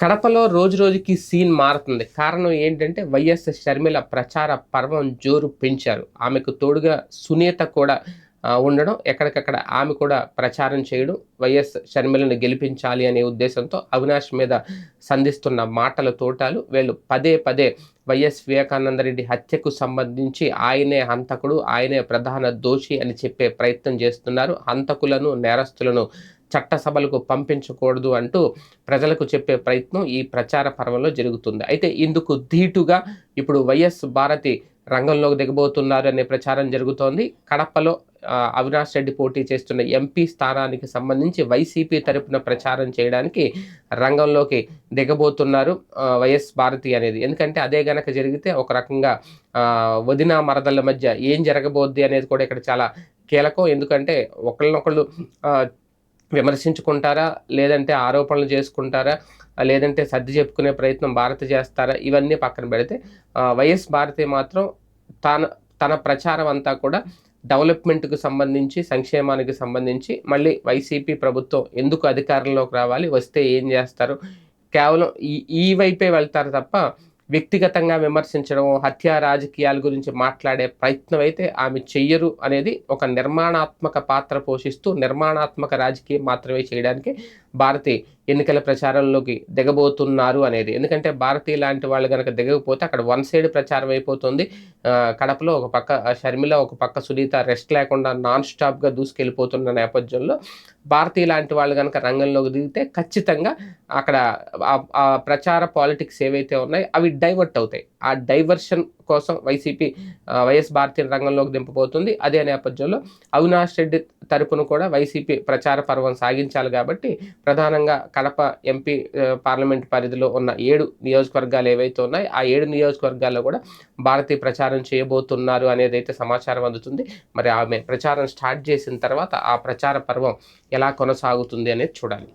కడపలో రోజు రోజుకి సీన్ మారుతుంది. కారణం ఏంటంటే వైఎస్ షర్మిల ప్రచార పర్వం జోరు పెంచారు. ఆమెకు తోడుగా సునీత కూడా ఉండడం ఎక్కడికక్కడ ఆమె కూడా ప్రచారం చేయడం వైఎస్ షర్మిలను గెలిపించాలి అనే ఉద్దేశంతో అవినాష్ మీద సంధిస్తున్న మాటల తోటాలు వీళ్ళు పదే పదే వైఎస్ వివేకానందరెడ్డి హత్యకు సంబంధించి ఆయనే హంతకుడు ఆయనే ప్రధాన దోషి అని చెప్పే ప్రయత్నం చేస్తున్నారు. హంతకులను నేరస్తులను చట్టసభలకు పంపించకూడదు అంటూ ప్రజలకు చెప్పే ప్రయత్నం ఈ ప్రచార పర్వంలో జరుగుతుంది. అయితే ఇందుకు ధీటుగా ఇప్పుడు వైఎస్ భారతి రంగంలోకి దిగబోతున్నారు అనే ప్రచారం జరుగుతోంది. కడపలో అవినాష్ రెడ్డి పోటీ చేస్తున్న ఎంపీ స్థానానికి సంబంధించి వైసీపీ తరపున ప్రచారం చేయడానికి రంగంలోకి దిగబోతున్నారు వైఎస్ భారతి అనేది. ఎందుకంటే అదే గనక జరిగితే ఒక రకంగా వదిన మరదల మధ్య ఏం జరగబోద్ది అనేది కూడా ఇక్కడ చాలా కీలకం. ఎందుకంటే ఒకళ్ళనొకళ్ళు విమర్శించుకుంటారా? లేదంటే ఆరోపణలు చేసుకుంటారా? లేదంటే సర్ది చెప్పుకునే ప్రయత్నం భారత్ చేస్తారా? ఇవన్నీ పక్కన పెడితే వైఎస్ భారతి మాత్రం తన తన ప్రచారం అంతా కూడా డెవలప్మెంట్కి సంబంధించి సంక్షేమానికి సంబంధించి మళ్ళీ వైసీపీ ప్రభుత్వం ఎందుకు అధికారంలోకి రావాలి వస్తే ఏం చేస్తారు? కేవలం ఈ ఈ వైపే వెళ్తారు తప్ప వ్యక్తిగతంగా విమర్శించడం హత్య రాజకీయాల గురించి మాట్లాడే ప్రయత్నం అయితే ఆమె చెయ్యరు అనేది ఒక నిర్మాణాత్మక పాత్ర పోషిస్తూ నిర్మాణాత్మక రాజకీయం మాత్రమే చేయడానికి భారతి ఎన్నికల ప్రచారంలోకి దిగబోతున్నారు అనేది. ఎందుకంటే భారతి లాంటి వాళ్ళు కనుక దిగకపోతే అక్కడ వన్ సైడ్ ప్రచారం అయిపోతుంది. కడపలో ఒక పక్క షర్మిల ఒక పక్క సునీత రెస్ట్ లేకుండా నాన్ స్టాప్గా దూసుకెళ్ళిపోతున్న నేపథ్యంలో భారతి లాంటి వాళ్ళు కనుక రంగంలోకి దిగితే ఖచ్చితంగా అక్కడ ఆ- ఆ ప్రచార పాలిటిక్స్ ఏవైతే ఉన్నాయో అవి డైవర్ట్ అవుతాయి. ఆ డైవర్షన్ కోసం వైసీపీ వైఎస్ భారతీయ రంగంలోకి దింపబోతుంది. అదే నేపథ్యంలో అవినాష్ రెడ్డి తరపున కూడా వైసీపీ ప్రచార పర్వం సాగించాలి కాబట్టి ప్రధానంగా కడప ఎంపీ పార్లమెంట్ పరిధిలో ఉన్న ఏడు నియోజకవర్గాలు ఏవైతే ఉన్నాయో ఆ ఏడు నియోజకవర్గాల్లో కూడా భారతీయ ప్రచారం చేయబోతున్నారు అనేది అయితే సమాచారం అందుతుంది. మరి ఆమె ప్రచారం స్టార్ట్ చేసిన తర్వాత ఆ ప్రచార పర్వం ఎలా కొనసాగుతుంది అనేది చూడాలి.